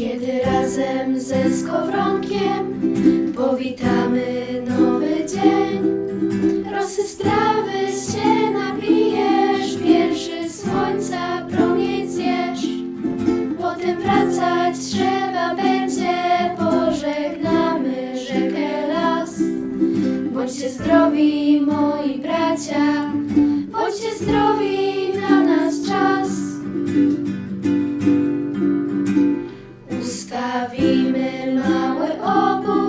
Kiedy razem ze skowronkiem powitamy nowy dzień, rosy strawy się napijesz, pierwszy słońca promień zjesz, potem wracać trzeba będzie, pożegnamy rzekę las. Bądźcie zdrowi moi bracia,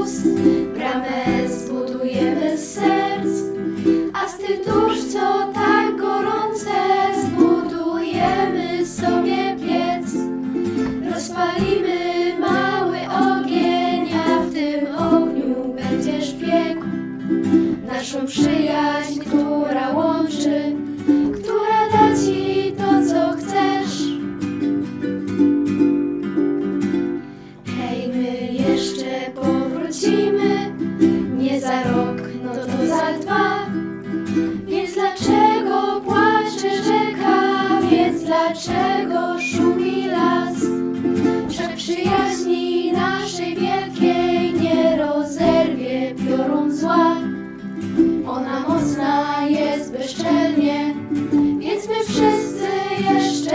ust, bramę zbudujemy z serc, a z tych dusz, co tak gorące, zbudujemy sobie piec. Rozpalimy mały ogień, a w tym ogniu będziesz piekł naszą przyjaźń. za rok, no to za dwa. Więc dlaczego płacze rzeka? Więc dlaczego szumi las? przyjaźni naszej wielkiej nie rozerwie piorun zła. Ona mocna jest bezczelnie, więc my wszyscy jeszcze.